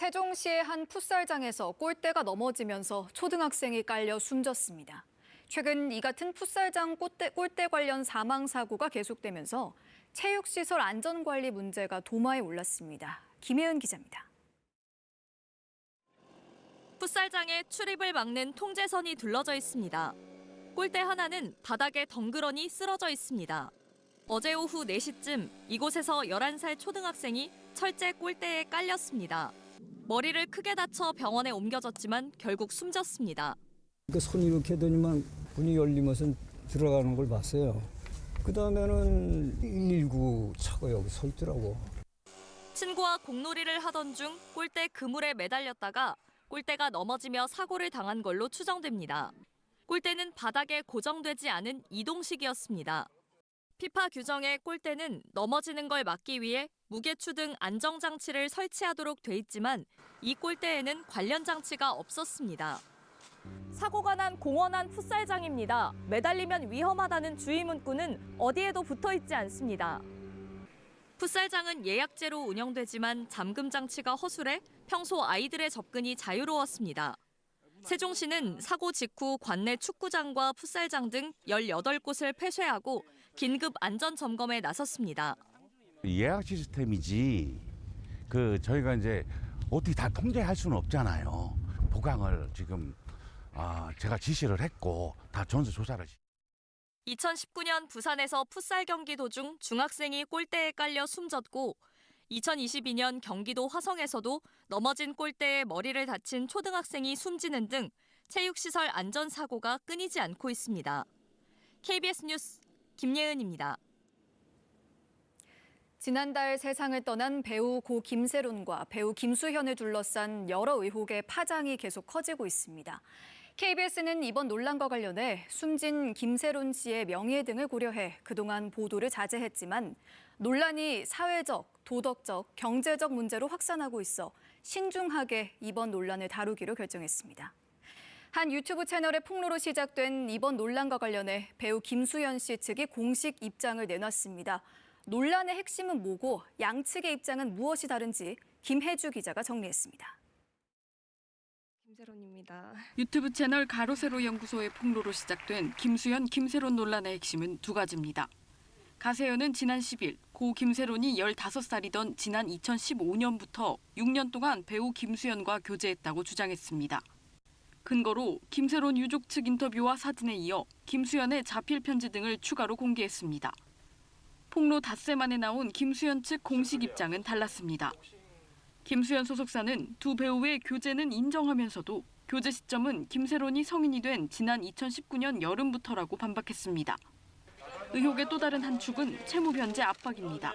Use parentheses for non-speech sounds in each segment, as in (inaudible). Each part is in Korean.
세종시의 한 풋살장에서 골대가 넘어지면서 초등학생이 깔려 숨졌습니다. 최근 이 같은 풋살장 골대, 골대 관련 사망 사고가 계속되면서 체육시설 안전관리 문제가 도마에 올랐습니다. 김혜은 기자입니다. 풋살장에 출입을 막는 통제선이 둘러져 있습니다. 골대 하나는 바닥에 덩그러니 쓰러져 있습니다. 어제 오후 4시쯤 이곳에서 11살 초등학생이 철제 골대에 깔렸습니다. 머리를 크게 다쳐 병원에 옮겨졌지만 결국 숨졌습니다. 그 손 이렇게 하더니만 문이 열리면서 들어가는 걸 봤어요. 그 다음에는 119 차가 여기 서 있더라고. 친구와 공놀이를 하던 중 골대 그물에 매달렸다가 골대가 넘어지며 사고를 당한 걸로 추정됩니다. 골대는 바닥에 고정되지 않은 이동식이었습니다. 피파 규정에 골대는 넘어지는 걸 막기 위해 무게추 등 안정장치를 설치하도록 돼 있지만 이 골대에는 관련 장치가 없었습니다. 사고가 난 공원 안 풋살장입니다. 매달리면 위험하다는 주의 문구는 어디에도 붙어 있지 않습니다. 풋살장은 예약제로 운영되지만 잠금 장치가 허술해 평소 아이들의 접근이 자유로웠습니다. 세종시는 사고 직후 관내 축구장과 풋살장 등 18곳을 폐쇄하고 긴급 안전 점검에 나섰습니다. 예약 시스템이지 그 저희가 이제 어떻게 다 통제할 수는 없잖아요. 보강을 지금 아 제가 지시를 했고 다 전수 조사를 2019년 부산에서 풋살 경기 도중 중학생이 골대에 깔려 숨졌고 2022년 경기도 화성에서도 넘어진 골대에 머리를 다친 초등학생이 숨지는 등 체육시설 안전 사고가 끊이지 않고 있습니다. KBS 뉴스 김예은입니다. 지난달 세상을 떠난 배우 고 김세론과 배우 김수현을 둘러싼 여러 의혹의 파장이 계속 커지고 있습니다. KBS는 이번 논란과 관련해 숨진 김세론 씨의 명예 등을 고려해 그동안 보도를 자제했지만 논란이 사회적, 도덕적, 경제적 문제로 확산하고 있어 신중하게 이번 논란을 다루기로 결정했습니다. 한 유튜브 채널의 폭로로 시작된 이번 논란과 관련해 배우 김수현 씨 측이 공식 입장을 내놨습니다. 논란의 핵심은 뭐고 양측의 입장은 무엇이 다른지 김혜주 기자가 정리했습니다. 김세론입니다. 유튜브 채널 가로세로 연구소의 폭로로 시작된 김수현 김세론 논란의 핵심은 두 가지입니다. 가세현은 지난 10일 고 김세론이 15살이던 지난 2015년부터 6년 동안 배우 김수현과 교제했다고 주장했습니다. 근거로 김세론 유족 측 인터뷰와 사진에 이어 김수현의 자필 편지 등을 추가로 공개했습니다. 폭로 닷새 만에 나온 김수현 측 공식 입장은 달랐습니다. 김수현 소속사는 두 배우의 교제는 인정하면서도 교제 시점은 김세론이 성인이 된 지난 2019년 여름부터라고 반박했습니다. 의혹의 또 다른 한 축은 채무 변제 압박입니다.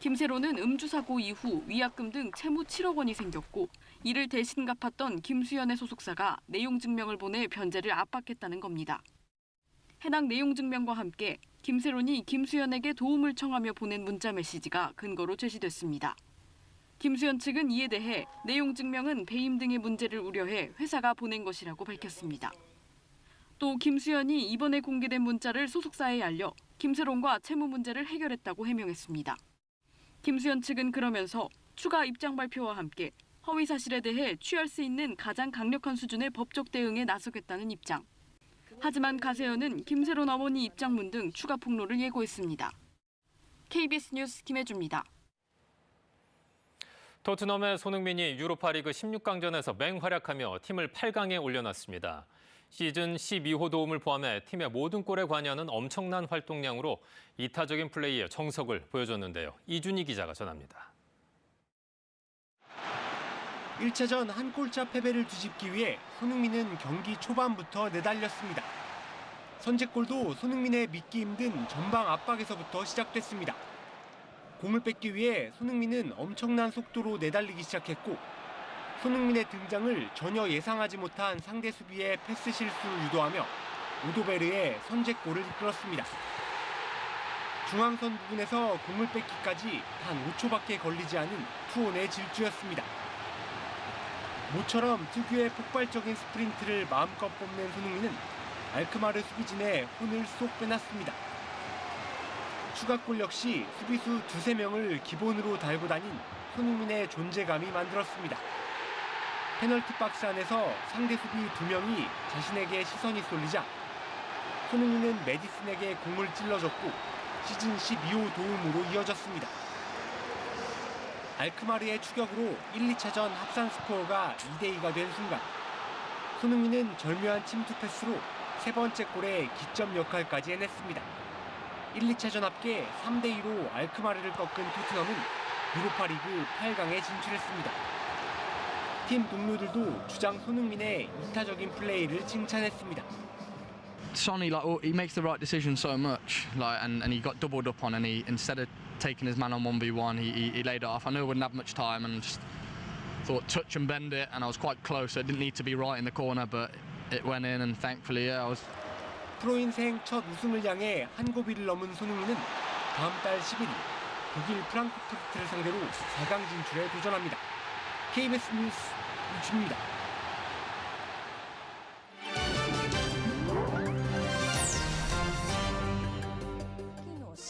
김세론은 음주 사고 이후 위약금 등 채무 7억 원이 생겼고 이를 대신 갚았던 김수현의 소속사가 내용 증명을 보내 변제를 압박했다는 겁니다. 해당 내용 증명과 함께 김세론이 김수현에게 도움을 청하며 보낸 문자 메시지가 근거로 제시됐습니다. 김수현 측은 이에 대해 내용 증명은 배임 등의 문제를 우려해 회사가 보낸 것이라고 밝혔습니다. 또 김수현이 이번에 공개된 문자를 소속사에 알려 김세론과 채무 문제를 해결했다고 해명했습니다. 김수현 측은 그러면서 추가 입장 발표와 함께 허위 사실에 대해 취할 수 있는 가장 강력한 수준의 법적 대응에 나서겠다는 입장. 하지만 가세현은 김세론 어머니 입장문 등 추가 폭로를 예고했습니다. KBS 뉴스 김혜주입니다. 토트넘의 손흥민이 유로파리그 16강전에서 맹활약하며 팀을 8강에 올려놨습니다. 시즌 12호 도움을 포함해 팀의 모든 골에 관여하는 엄청난 활동량으로 이타적인 플레이에 정석을 보여줬는데요. 이준희 기자가 전합니다. 1차전 한 골차 패배를 뒤집기 위해 손흥민은 경기 초반부터 내달렸습니다. 선제골도 손흥민의 믿기 힘든 전방 압박에서부터 시작됐습니다. 공을 뺏기 위해 손흥민은 엄청난 속도로 내달리기 시작했고 손흥민의 등장을 전혀 예상하지 못한 상대 수비의 패스 실수를 유도하며 오도베르의 선제골을 이끌었습니다. 중앙선 부분에서 공을 뺏기까지 단 5초밖에 걸리지 않은 투혼의 질주였습니다. 모처럼 특유의 폭발적인 스프린트를 마음껏 뽐낸 손흥민은 알크마르 수비진의 혼을 쏙 빼놨습니다. 추가골 역시 수비수 두세 명을 기본으로 달고 다닌 손흥민의 존재감이 만들었습니다. 페널티 박스 안에서 상대 수비 두 명이 자신에게 시선이 쏠리자 손흥민은 메디슨에게 공을 찔러줬고 시즌 12호 도움으로 이어졌습니다. 알크마르의 추격으로 1, 2차전 합산 스코어가 2대2가 된 순간 손흥민은 절묘한 침투 패스로 세 번째 골에 기점 역할까지 해냈습니다. 1, 2차전 합계 3대2로 알크마르를 꺾은 토트넘은 유로파리그 8강에 진출했습니다. 팀 동료들도 주장 손흥민의 이타적인 플레이를 칭찬했습니다. Sonny, like, oh, he makes the right decision so much, like, and, and he got doubled up on, and he instead of taking his man on one v one, he, he, he laid it off. I knew I wouldn't have much time, and just thought touch and bend it, and I was quite close. So it didn't need to be right in the corner, but it went in, and thankfully, yeah, I was 프로 인생 첫 우승을 향해 한 고비를 넘은 손흥민은 다음 달 11일 독일 프랑크푸르트를 상대로 4강 진출에 도전합니다. KBS 뉴스 유준입니다.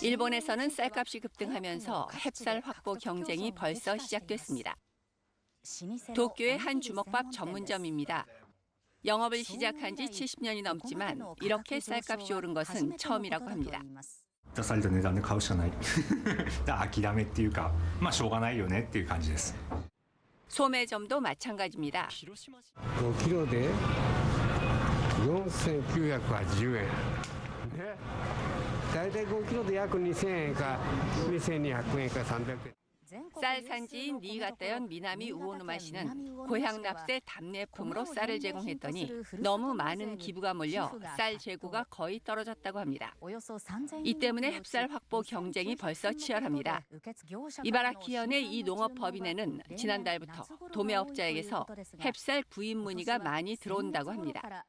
일본에서는 쌀값이 급등하면서 햅쌀 확보 경쟁이 벌써 시작됐습니다. 도쿄의 한 주먹밥 전문점입니다. 영업을 시작한 지 70년이 넘지만 이렇게 쌀값이 오른 것은 처음이라고 합니다. 出された値段で買うしかない諦めっていうかまあしょうがないよねっていう感じです (laughs) 소매점도 마찬가지입니다. 5キロで4980円ね 大体5キロで約2000円か2200円か300円 쌀 산지인 니가타현 미나미 우오누마 씨는 고향 납세 답례품으로 쌀을 제공했더니 너무 많은 기부가 몰려 쌀 재고가 거의 떨어졌다고 합니다. 이 때문에 햅쌀 확보 경쟁이 벌써 치열합니다. 이바라키현의 이 농업법인에는 지난달부터 도매업자에게서 햅쌀 구입 문의가 많이 들어온다고 합니다.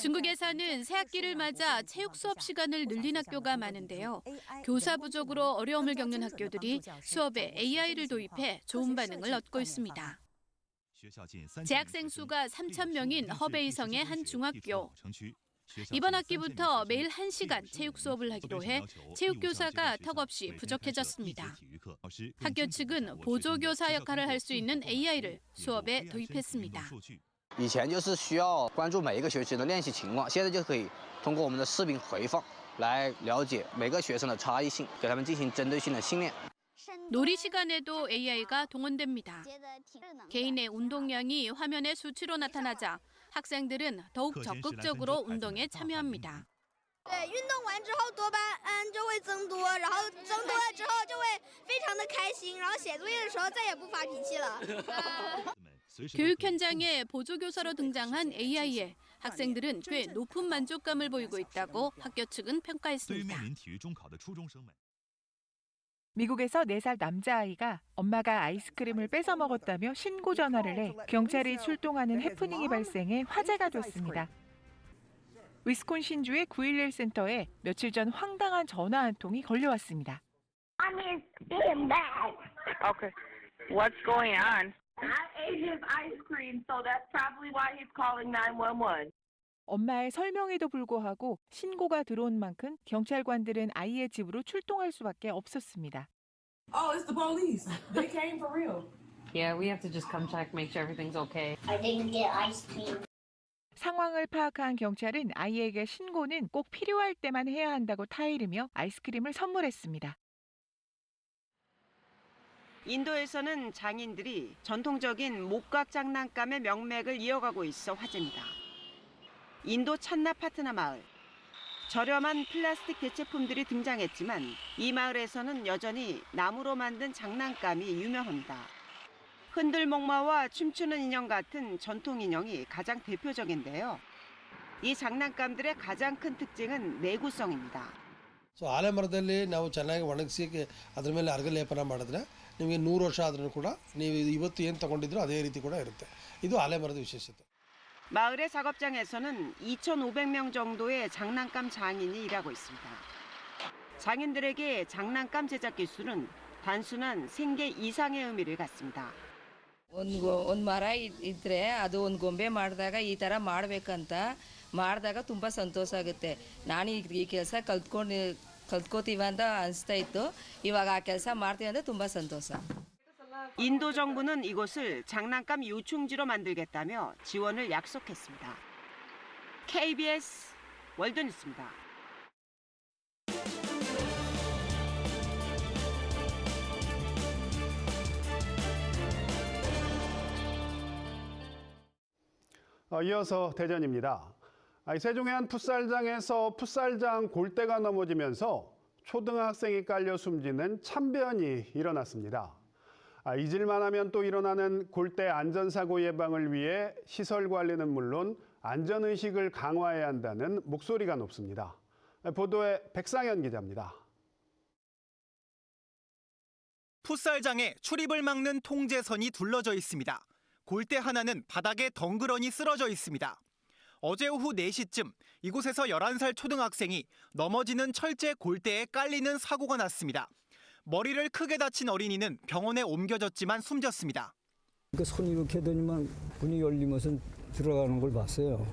중국에서는 새학기를 맞아 체육 수업 시간을 늘린 학교가 많은데요. 교사 부족으로 어려움을 겪는 학교들이 수업에 AI를 도입해 좋은 반응을 얻고 있습니다. 재학생 수가 3천 명인 허베이성의 한 중학교. 이번 학기부터 매일 1시간 체육 수업을 하기로 해 체육 교사가 턱없이 부족해졌습니다. 학교 측은 보조 교사 역할을 할 수 있는 AI를 수업에 도입했습니다. 以前就是需要关注每一个学生的练习情况，现在就可以通过我们的视频回放来了解每个学生的差异性，给他们进行针对性的训练。 놀이 시간에도 AI가 동원됩니다. 개인의 운동량이 화면에 수치로 나타나자 학생들은 더욱 적극적으로 운동에 참여합니다. 对，运动完之后多巴胺就会增多，然后增多了之后就会非常的开心，然后写作业的时候再也不发脾气了。 교육 현장에 보조교사로 등장한 AI에 학생들은 꽤 높은 만족감을 보이고 있다고 학교 측은 평가했습니다. 미국에서 4살 남자아이가 엄마가 아이스크림을 뺏어 먹었다며 신고 전화를 해 경찰이 출동하는 해프닝이 발생해 화제가 됐습니다. 위스콘신주의 911 센터에 며칠 전 황당한 전화 한 통이 걸려왔습니다. Okay. What's going on? I ate his ice cream, so that's probably why he's calling 911. 엄마의 설명에도 불구하고 신고가 들어온 만큼 경찰관들은 아이의 집으로 출동할 수밖에 없었습니다. Oh, it's the police. They came for real. Yeah, we have to just come check, make sure everything's okay. I didn't get ice cream. 상황을 파악한 경찰은 아이에게 신고는 꼭 필요할 때만 해야 한다고 타이르며 아이스크림을 선물했습니다. 인도에서는 장인들이 전통적인 목각 장난감의 명맥을 이어가고 있어 화제입니다. 인도 찬나 파트나 마을. 저렴한 플라스틱 대체품들이 등장했지만 이 마을에서는 여전히 나무로 만든 장난감이 유명합니다. 흔들목마와 춤추는 인형 같은 전통 인형이 가장 대표적인데요. 이 장난감들의 가장 큰 특징은 내구성입니다. ಸೊ ಆಲೆಮರದಲ್ಲಿ ನಾವು ಚೆನ್ನಾಗಿ ಒಣಗಿಸಿ ಅದ್ರ ಮೇಲೆ ಅರ್ಗ ಲೇಪನ ಮಾಡಿದ್ರೆ ನಿಮಗೆ ನೂರು ವರ್ಷ ಆದ್ರೂ ಕೂಡ ನೀವು ಇವತ್ತು ಏನು ತಗೊಂಡಿದ್ರು ಅದೇ ರೀತಿ ಕೂಡ ಇರುತ್ತೆ ಇದು ಆಲೆಮರದ ವಿಶೇಷತೆ 마을의 작업장에서는 2,500명 정도의 장난감 장인이 일하고 있습니다. 장인들에게 장난감 제작 기술은 단순한 생계 이상의 의미를 갖습니다. ಒಂದು ಗೊ ಒಂದು ಮರ ಇದ್- ಇದ್ರೆ ಅದು ಒಂದು ಗೊಂಬೆ ಮಾಡಿದಾಗ ಈ ಥರ ಮಾಡಬೇಕಂತ ಮಾಡಿದಾಗ ತುಂಬ ಸಂತೋಷ ಆಗುತ್ತೆ ನಾನು ಈ ಈ ಕೆಲಸ ಕಲ್ತ್ಕೊಂಡು ಕಲ್ತ್ಕೋತೀವ ಅಂತ ಅನಿಸ್ತಾ ಇತ್ತು ಇವಾಗ ಆ ಕೆಲಸ ಮಾಡ್ತೀವಿ ಅಂದರೆ ತುಂಬ ಸಂತೋಷ 인도 정부는 이곳을 장난감 유충지로 만들겠다며 지원을 약속했습니다. KBS 월드뉴스입니다. 어, 이어서 대전입니다. 아, 이 세종의 한 풋살장에서 풋살장 골대가 넘어지면서 초등학생이 깔려 숨지는 참변이 일어났습니다. 아, 잊을만 하면 또 일어나는 골대 안전사고 예방을 위해 시설 관리는 물론 안전의식을 강화해야 한다는 목소리가 높습니다. 보도에 백상현 기자입니다. 풋살장에 출입을 막는 통제선이 둘러져 있습니다. 골대 하나는 바닥에 덩그러니 쓰러져 있습니다. 어제 오후 4시쯤 이곳에서 11살 초등학생이 넘어지는 철제 골대에 깔리는 사고가 났습니다. 머리를 크게 다친 어린이는 병원에 옮겨졌지만 숨졌습니다. 그손 이렇게 되니만 문이 열리면서 들어가는 걸 봤어요.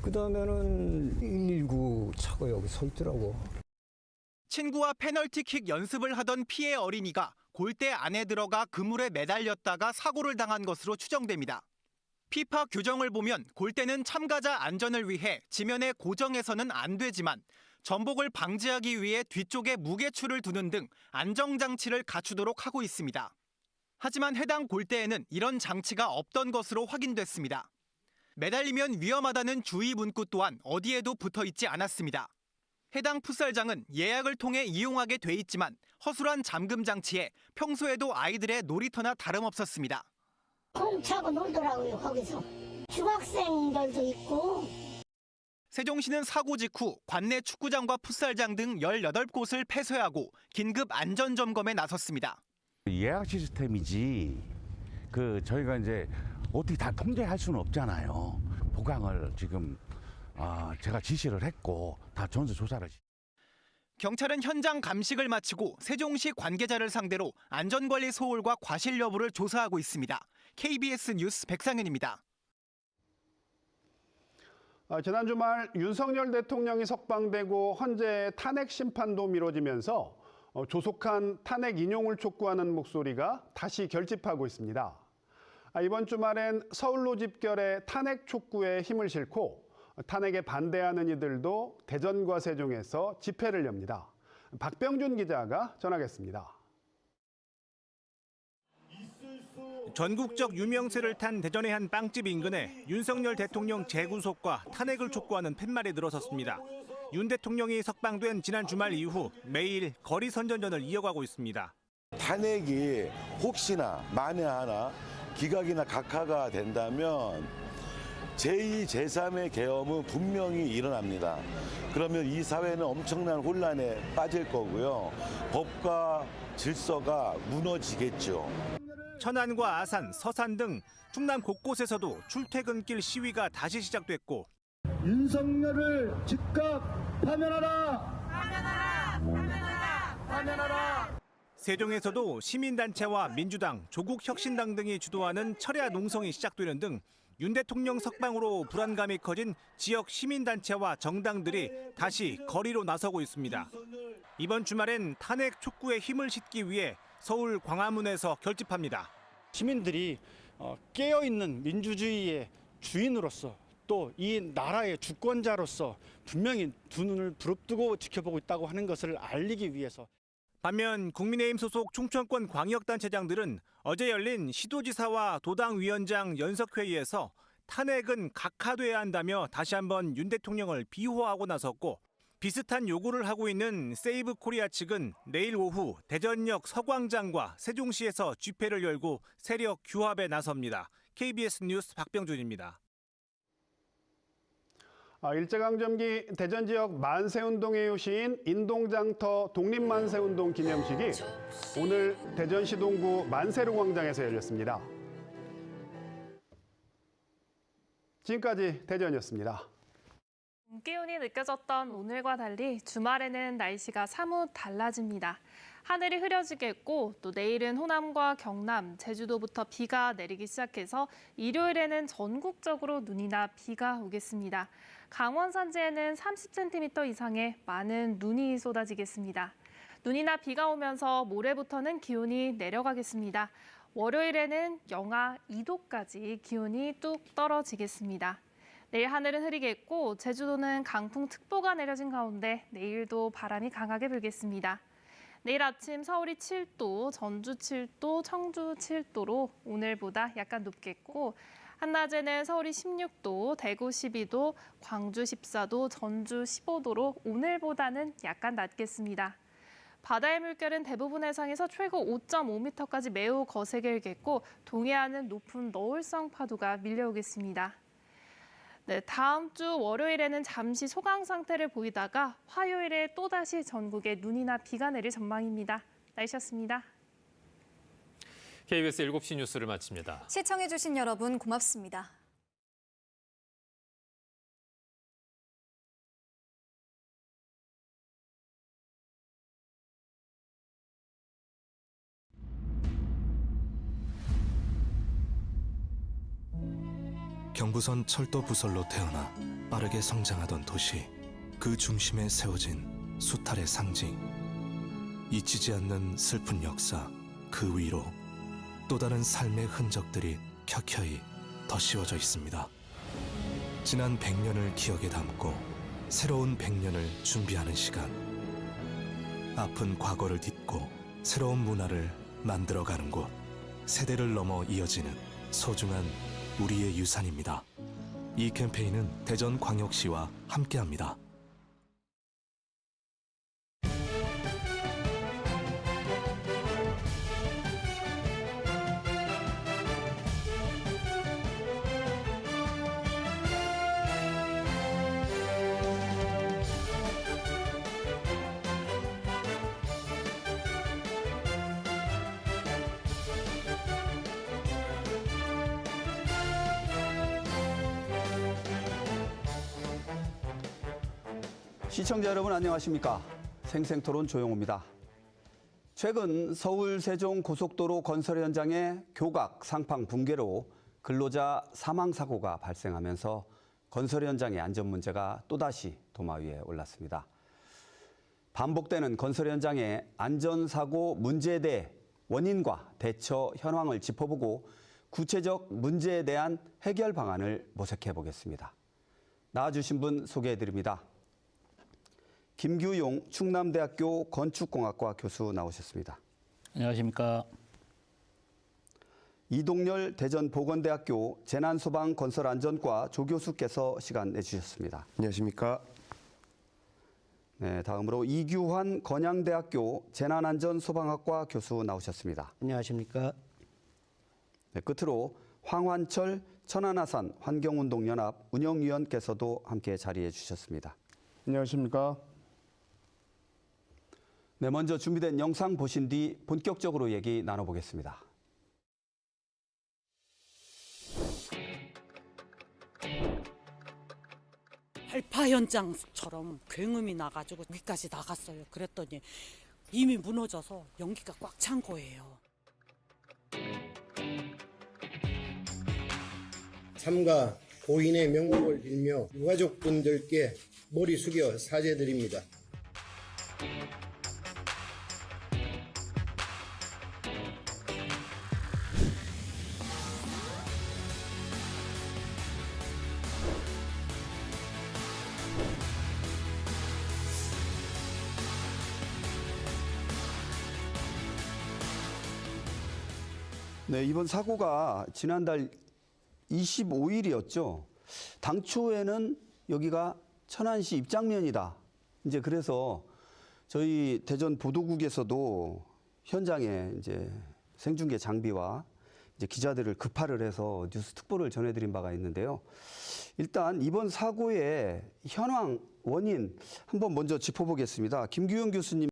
그 다음에는 119 차가 여기 서 있더라고. 친구와 페널티킥 연습을 하던 피해 어린이가 골대 안에 들어가 그물에 매달렸다가 사고를 당한 것으로 추정됩니다. 피파 규정을 보면 골대는 참가자 안전을 위해 지면에 고정해서는 안 되지만 전복을 방지하기 위해 뒤쪽에 무게추를 두는 등 안정장치를 갖추도록 하고 있습니다. 하지만 해당 골대에는 이런 장치가 없던 것으로 확인됐습니다. 매달리면 위험하다는 주의 문구 또한 어디에도 붙어 있지 않았습니다. 해당 풋살장은 예약을 통해 이용하게 돼 있지만 허술한 잠금 장치에 평소에도 아이들의 놀이터나 다름없었습니다. 공 차고 놀더라고요 거기서 중학생들도 있고 세종시는 사고 직후 관내 축구장과 풋살장 등 18곳을 폐쇄하고 긴급 안전 점검에 나섰습니다. 예약 시스템이지 그 저희가 이제 어떻게 다 통제할 수는 없잖아요. 보강을 지금 아, 제가 지시를 했고 다 전수 조사를 경찰은 현장 감식을 마치고 세종시 관계자를 상대로 안전관리 소홀과 과실 여부를 조사하고 있습니다. KBS 뉴스 백상현입니다. 아, 지난 주말 윤석열 대통령이 석방되고 헌재 탄핵 심판도 미뤄지면서 어, 조속한 탄핵 인용을 촉구하는 목소리가 다시 결집하고 있습니다. 아, 이번 주말엔 서울로 집결해 탄핵 촉구에 힘을 싣고 탄핵에 반대하는 이들도 대전과 세종에서 집회를 엽니다. 박병준 기자가 전하겠습니다. 전국적 유명세를 탄 대전의 한 빵집 인근에 윤석열 대통령 재구속과 탄핵을 촉구하는 팻말이 늘어섰습니다. 윤 대통령이 석방된 지난 주말 이후 매일 거리 선전전을 이어가고 있습니다. 탄핵이 혹시나 만에 하나 기각이나 각하가 된다면 제2, 제3의 계엄은 분명히 일어납니다. 그러면 이 사회는 엄청난 혼란에 빠질 거고요. 법과 질서가 무너지겠죠. 천안과 아산, 서산 등 충남 곳곳에서도 출퇴근길 시위가 다시 시작됐고 윤석열을 즉각 파면하라! 파면하라! 파면하라! 파면하라! 세종에서도 시민단체와 민주당, 조국혁신당 등이 주도하는 철야 농성이 시작되는 등 윤 대통령 석방으로 불안감이 커진 지역 시민단체와 정당들이 다시 거리로 나서고 있습니다. 이번 주말엔 탄핵 촉구에 힘을 싣기 위해 서울 광화문에서 결집합니다. 시민들이 어, 깨어 있는 민주주의의 주인으로서 또 이 나라의 주권자로서 분명히 두 눈을 부릅뜨고 지켜보고 있다고 하는 것을 알리기 위해서 반면 국민의힘 소속 충청권 광역단체장들은 어제 열린 시도지사와 도당위원장 연석회의에서 탄핵은 각하돼야 한다며 다시 한번 윤 대통령을 비호하고 나섰고 비슷한 요구를 하고 있는 세이브 코리아 측은 내일 오후 대전역 서광장과 세종시에서 집회를 열고 세력 규합에 나섭니다. KBS 뉴스 박병준입니다. 아, 일제강점기 대전 지역 만세운동의 요시인 인동장터 독립만세운동 기념식이 오늘 대전시 동구 만세루 광장에서 열렸습니다. 지금까지 대전이었습니다. 기운이 느껴졌던 오늘과 달리 주말에는 날씨가 사뭇 달라집니다. 하늘이 흐려지겠고 또 내일은 호남과 경남, 제주도부터 비가 내리기 시작해서 일요일에는 전국적으로 눈이나 비가 오겠습니다. 강원 산지에는 30cm 이상의 많은 눈이 쏟아지겠습니다. 눈이나 비가 오면서 모레부터는 기온이 내려가겠습니다. 월요일에는 영하 2도까지 기온이 뚝 떨어지겠습니다. 내일 하늘은 흐리겠고 제주도는 강풍특보가 내려진 가운데 내일도 바람이 강하게 불겠습니다. 내일 아침 서울이 7도, 전주 7도, 청주 7도로 오늘보다 약간 높겠고 한낮에는 서울이 16도, 대구 12도, 광주 14도, 전주 15도로 오늘보다는 약간 낮겠습니다. 바다의 물결은 대부분 해상에서 최고 5.5m까지 매우 거세게 일겠고 동해안은 높은 너울성 파도가 밀려오겠습니다. 네, 다음 주 월요일에는 잠시 소강 상태를 보이다가 화요일에 또다시 전국에 눈이나 비가 내릴 전망입니다. 날씨였습니다. KBS 7시 뉴스를 마칩니다. 시청해주신 여러분 고맙습니다. 경부선 철도 부설로 태어나 빠르게 성장하던 도시 그 중심에 세워진 수탈의 상징 잊히지 않는 슬픈 역사 그 위로 또 다른 삶의 흔적들이 켜켜이 더 씌워져 있습니다. 지난 100년을 기억에 담고 새로운 100년을 준비하는 시간 아픈 과거를 딛고 새로운 문화를 만들어가는 곳 세대를 넘어 이어지는 소중한 우리의 유산입니다. 이 캠페인은 대전광역시와 함께합니다. 시청자 여러분 안녕하십니까? 생생토론 조용호입니다. 최근 서울 세종 고속도로 건설 현장의 교각 상팡 붕괴로 근로자 사망 사고가 발생하면서 건설 현장의 안전 문제가 또다시 도마 위에 올랐습니다. 반복되는 건설 현장의 안전 사고 문제에 대해 원인과 대처 현황을 짚어보고 구체적 문제에 대한 해결 방안을 모색해 보겠습니다. 나와주신 분 소개해 드립니다. 김규용 충남대학교 건축공학과 교수 나오셨습니다. 안녕하십니까. 이동열 대전보건대학교 재난소방건설안전과 조교수께서 시간 내주셨습니다. 안녕하십니까. 네, 다음으로 이규환 건양대학교 재난안전소방학과 교수 나오셨습니다. 안녕하십니까. 네, 끝으로 황환철 천안아산 환경운동연합 운영위원께서도 함께 자리해 주셨습니다. 안녕하십니까. 네, 먼저 준비된 영상 보신 뒤 본격적으로 얘기 나눠보겠습니다. 알파 현장처럼 굉음이 나가지고 여기까지 나갔어요. 그랬더니 이미 무너져서 연기가 꽉 찬 거예요. 삼가 고인의 명복을 빌며 유가족분들께 머리 숙여 사죄드립니다. 네, 이번 사고가 지난달 25일이었죠. 당초에는 여기가 천안시 입장면이다. 이제 그래서 저희 대전 보도국에서도 현장에 이제 생중계 장비와 이제 기자들을 급파를 해서 뉴스 특보를 전해드린 바가 있는데요. 일단 이번 사고의 현황 원인 한번 먼저 짚어보겠습니다. 김규영 교수님.